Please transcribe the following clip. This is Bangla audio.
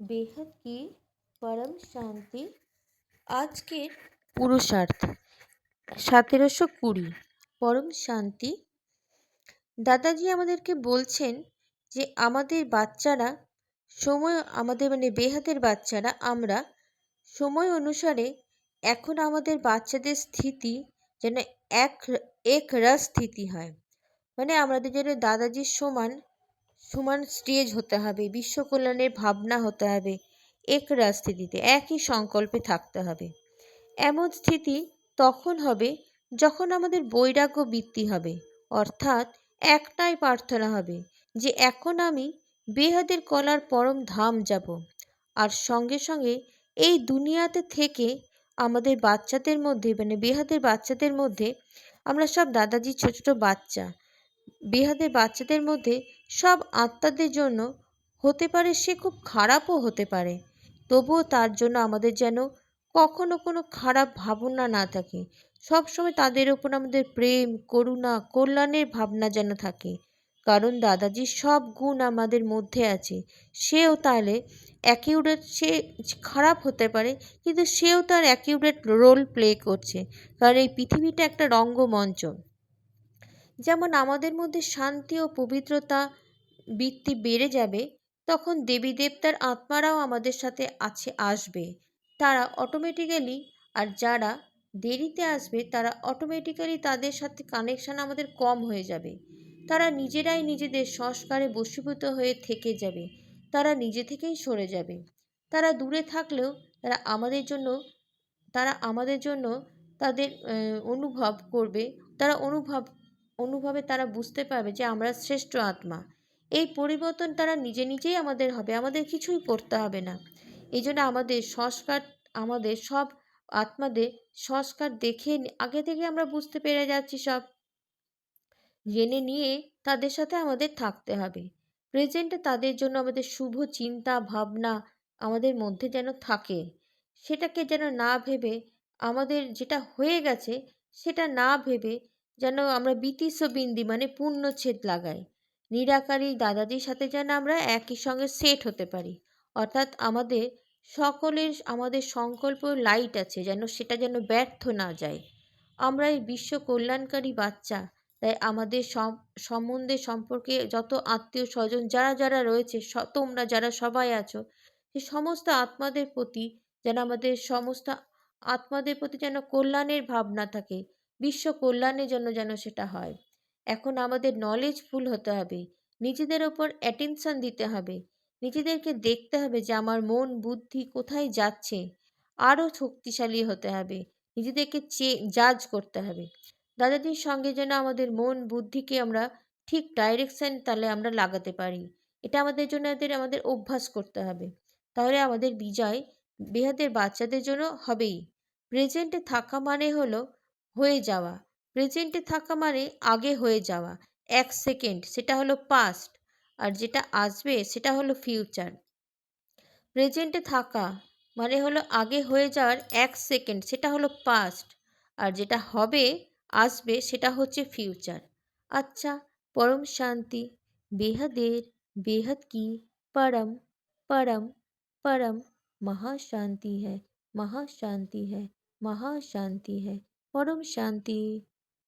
বেহদ কি? পরম শান্তি। আজকের পুরুষার্থ, সতেরোশো কুড়ি, পরম শান্তি। দাদাজি আমাদেরকে বলছেন যে, আমাদের বাচ্চারা সময়, আমাদের মানে বেহাতের বাচ্চারা, আমরা সময় অনুসারে এখন আমাদের বাচ্চাদের স্থিতি যেন এক এক রস স্থিতি হয়। মানে আমাদের যেন দাদাজির সমান সমান স্টেজ হতে হবে বিশ্ব কল্যাণের ভাবনা হতে হবে, এক রাজস্থিতিতে একই সংকল্পে থাকতে হবে। এমন স্থিতি তখন হবে যখন আমাদের বৈরাগ্য বৃত্তি হবে, অর্থাৎ একটাই প্রার্থনা হবে যে এখন আমি বেহাদের কলার পরম ধাম যাব। আর সঙ্গে সঙ্গে এই দুনিয়াতে থেকে আমাদের বাচ্চাদের মধ্যে মানে বেহাদের বাচ্চাদের মধ্যে আমরা সব দাদাজি ছোটো ছোটো বাচ্চা বেহাদের বাচ্চাদের মধ্যে সব আত্মাদের জন্য হতে পারে সে খুব খারাপও হতে পারে। তবুও তার জন্য আমাদের যেন কখনো কোনো খারাপ ভাবনা না থাকে। সবসময় তাদের ওপর আমাদের প্রেম, করুণা, কল্যাণের ভাবনা যেন থাকে। কারণ দাদাজির সব গুণ আমাদের মধ্যে আছে। সেও তাহলে অ্যাকিউরেট সে খারাপ হতে পারে, কিন্তু সেও তার অ্যাকিউরেট রোল প্লে করছে। কারণ এই পৃথিবীটা একটা রঙ্গমঞ্চ। যেমন আমাদের মধ্যে শান্তি ও পবিত্রতা বৃত্তি বেড়ে যাবে, তখন দেবী দেবতার আত্মারাও আমাদের সাথে আছে, আসবে। তারা অটোমেটিক্যালি আর যারা দেরিতে আসবে, তারা অটোমেটিক্যালি তাদের সাথে কানেকশান আমাদের কম হয়ে যাবে। তারা নিজেরাই নিজেদের সংস্কারে বশীভূত হয়ে থেকে যাবে। তারা নিজে থেকেই সরে যাবে। তারা দূরে থাকলেও তারা আমাদের জন্য, তারা আমাদের জন্য তাদের অনুভব করবে। তারা অনুভব অনুভবে তারা বুঝতে পারবে যে আমরা শ্রেষ্ঠ আত্মা। এই পরিবর্তন তারা নিজে নিজেই আমাদের হবে, আমাদের কিছুই করতে হবে না। এই জন্য আমাদের সংস্কার, আমাদের সব আত্মাদের সংস্কার দেখে আগে থেকে আমরা বুঝতে পেরে যাচ্ছি সব। জেনে নিয়ে তাদের সাথে আমাদের থাকতে হবে। প্রেজেন্টে তাদের জন্য আমাদের শুভ চিন্তা, ভাবনা আমাদের মধ্যে যেন থাকে। সেটাকে যেন না ভেবে আমাদের যেটা হয়ে গেছে, সেটা না ভেবে যেন আমরা বিতিস্ব বিন্দি মানে পূর্ণচ্ছেদ লাগাই। নিরাকারী দাদাজির সাথে যেন আমরা একই সঙ্গে সেট হতে পারি। অর্থাৎ আমাদের সকলের, আমাদের সংকল্প লাইট আছে, যেন সেটা যেন ব্যর্থ না যায়। আমরা এই বিশ্ব কল্যাণকারী বাচ্চা, তাই আমাদের সম্বন্ধে সম্পর্কে যত আত্মীয় স্বজন যারা যারা রয়েছে তোমরা যারা সবাই আছো, সে সমস্ত আত্মাদের প্রতি যেন আমাদের সমস্ত আত্মাদের প্রতি যেন কল্যাণের ভাবনা থাকে। বিশ্ব কল্যাণের জন্য যেন সেটা হয়। এখন আমাদের নলেজ ফুল হতে হবে। নিজেদের ওপর অ্যাটেনশান দিতে হবে। নিজেদেরকে দেখতে হবে যে আমার মন, বুদ্ধি কোথায় যাচ্ছে। আরও শক্তিশালী হতে হবে। নিজেদেরকে চে জাজ করতে হবে। দাদাজির সঙ্গে যেন আমাদের মন, বুদ্ধিকে আমরা ঠিক ডাইরেকশান তাহলে আমরা লাগাতে পারি। এটা আমাদের জন্য এদের, আমাদের অভ্যাস করতে হবে। তাহলে আমাদের বিজয় বেহাদের বাচ্চাদের জন্য হবেই। প্রেজেন্টে থাকা মানে হলো হয়ে যাওয়া প্রেজেন্টে থাকা মানে আগে হয়ে যাওয়া এক সেকেন্ড সেটা হলো পাস্ট আর যেটা আসবে সেটা হলো ফিউচার প্রেজেন্টে থাকা মানে হলো আগে হয়ে যাওয়ার এক সেকেন্ড সেটা হলো পাস্ট আর যেটা হবে আসবে সেটা হচ্ছে ফিউচার আচ্ছা পরম শান্তি বেহাদের বেহদ কি পরম পরম পরম महाशांति है महाशांति है महाशांति है পরম শান্তি।